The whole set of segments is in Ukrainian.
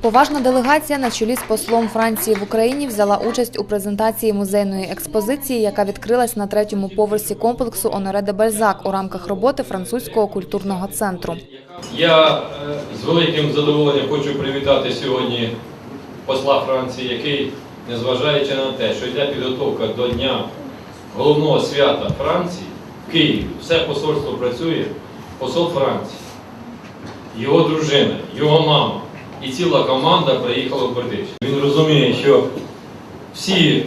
Поважна делегація на чолі з послом Франції в Україні взяла участь у презентації музейної експозиції, яка відкрилась на третьому поверсі комплексу Оноре де Бальзак у рамках роботи французького культурного центру. Я е, з великим задоволенням хочу привітати сьогодні посла Франції, який, незважаючи на те, що йде підготовка до Дня головного свята Франції в Києві, все посольство працює, посол Франції, його дружина, його мама і ціла команда приїхала в Бердич. Він розуміє, що всі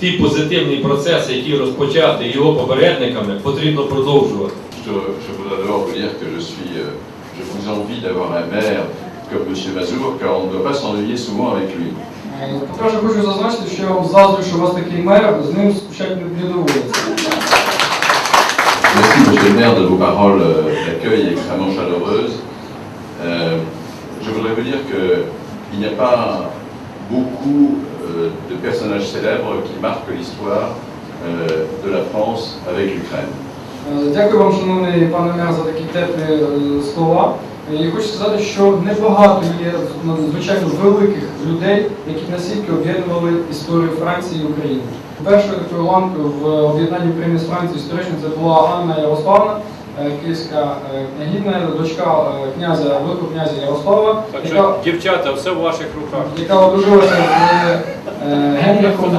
ті позитивні процеси, які розпочаті його попередниками, потрібно продовжувати. Je, je voudrais d'abord vous dire que je suis, je vous envie d'avoir un maire comme M. Mazour, car on ne doit pas s'ennuyer souvent avec lui. По-перше, хочу зазначити, що я вам заздрю, що у вас такий мер, з ним спочатку не доводиться. Merci, Monsieur le maire, de vos paroles d'accueil extrêmement chaleureuses. Euh, je voudrais vous dire qu'il n'y a pas beaucoup euh, de personnages célèbres qui marquent l'histoire euh, de la France avec l'Ukraine. Е, Дякую вам, шановний пане мер, за такі теплі е, слова. Е, І хочу сказати, що небагато є надзвичайно великих людей, які настільки об'єднували історію Франції і України. Першою такою ланкою в об'єднанні України з Францією історично це була Анна Ярославна, київська е, княгиня, дочка е, князя, великого князя Ярослава, Так яка що, дівчата, все в ваших руках. яка одружилася з е, Генрихом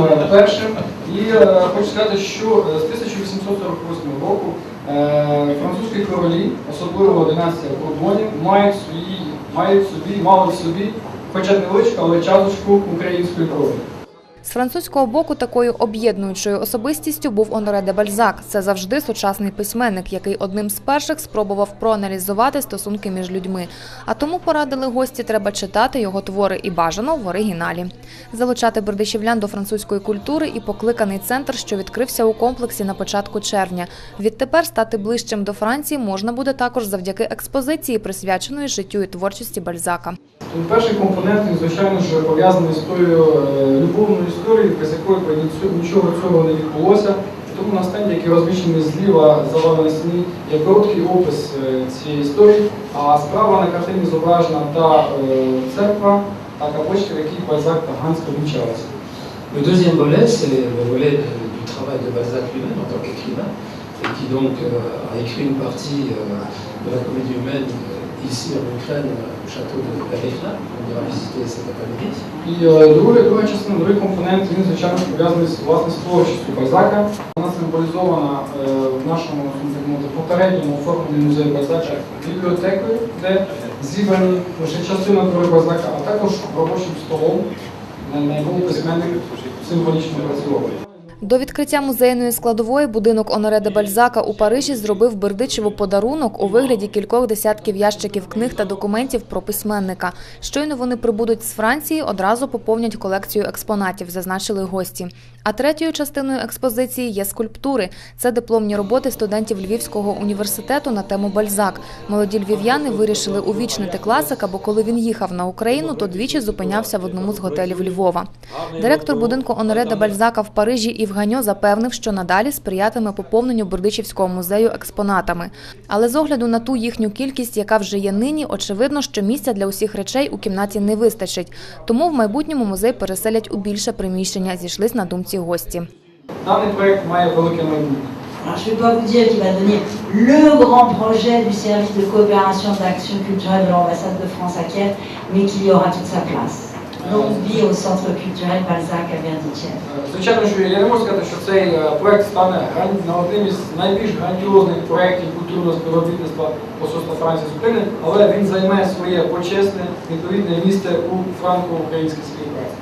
І. Е, хочу сказати, що е, з 1848 року е, французькі королі, особливо династія Бурбонів, мають свої, мають собі, мали в собі, хоча невеличку, але часточку української крові. З французького боку такою об'єднуючою особистістю був Оноре де Бальзак. Це завжди сучасний письменник, який одним з перших спробував проаналізувати стосунки між людьми. А тому порадили гості, треба читати його твори і бажано в оригіналі. Залучати бердичівлян до французької культури і покликаний центр, що відкрився у комплексі на початку червня. Відтепер стати ближчим до Франції можна буде також завдяки експозиції, присвяченої життю і творчості Бальзака. Тому перший компонент, звичайно ж, пов'язаний з тою е, любовною історією, без якої нічого цього не відбулося. Тому на стенді, який розміщений зліва за на стіні, є короткий опис е, цієї історії, а справа на картині зображена та е, церква, та капочка, в якій Бальзак та Ганська вінчалися. Le deuxième volet, c'est le volet de- du travail de Balzac lui-même en tant qu'écrivain, et qui donc euh, a écrit une partie euh, de la comédie humaine euh, ici en Ukraine, euh, château de Berlin. On ira visiter cet après-midi. І е, друга, друга частина, другий компонент, він, звичайно, пов'язаний з власне з творчістю Бальзака. Вона символізована е, в нашому попередньому оформленні музею Бальзака бібліотекою, де зібрані лише частина твори Бальзака, а також робочим столом, на якому письменник символічно працював. До відкриття музейної складової будинок Оноре де Бальзака у Парижі зробив Бердичеву подарунок у вигляді кількох десятків ящиків книг та документів про письменника. Щойно вони прибудуть з Франції, одразу поповнять колекцію експонатів, зазначили гості. А третьою частиною експозиції є скульптури. Це дипломні роботи студентів Львівського університету на тему Бальзак. Молоді львів'яни вирішили увічнити класика, бо коли він їхав на Україну, то двічі зупинявся в одному з готелів Львова. Директор будинку Оноре де Бальзака в Парижі Ганьо запевнив, що надалі сприятиме поповненню Бердичівського музею експонатами. Але з огляду на ту їхню кількість, яка вже є нині, очевидно, що місця для усіх речей у кімнаті не вистачить. Тому в майбутньому музей переселять у більше приміщення. Зійшлись на думці гості. Даний проєкт має велике майбутнє. Alors, je ne vais pas vous dire qu'il va devenir le grand projet du service de coopération d'action culturelle de l'ambassade de France à Kiev, mais qu'il y aura toute sa place. Longue vie au centre culturel. Е, Звичайно, що я не можу сказати, що цей е, проект стане одним із найбільш грандіозних проєктів культурного співробітництва посольства Франції з України, але він займе своє почесне відповідне місце у франко-українській співпраці.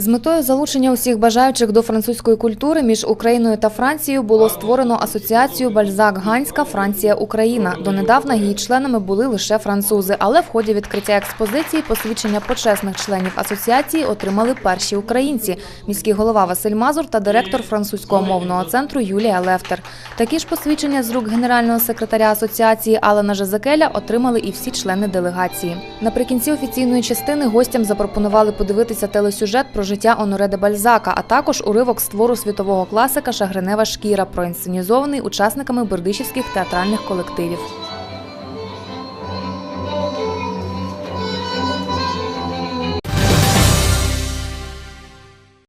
З метою залучення усіх бажаючих до французької культури між Україною та Францією було створено асоціацію Бальзак Ганська Франція Україна. Донедавна її членами були лише французи, але в ході відкриття експозиції посвідчення почесних членів асоціації отримали перші українці: міський голова Василь Мазур та директор французького мовного центру Юлія Лефтер. Такі ж посвідчення з рук генерального секретаря асоціації Алена Жезекеля отримали і всі члени делегації. Наприкінці офіційної частини гостям запропонували подивитися телесюжет про життя Оноре де Бальзака, а також уривок з твору світового класика Шагренева шкіра, проінсценізований учасниками бердичівських театральних колективів.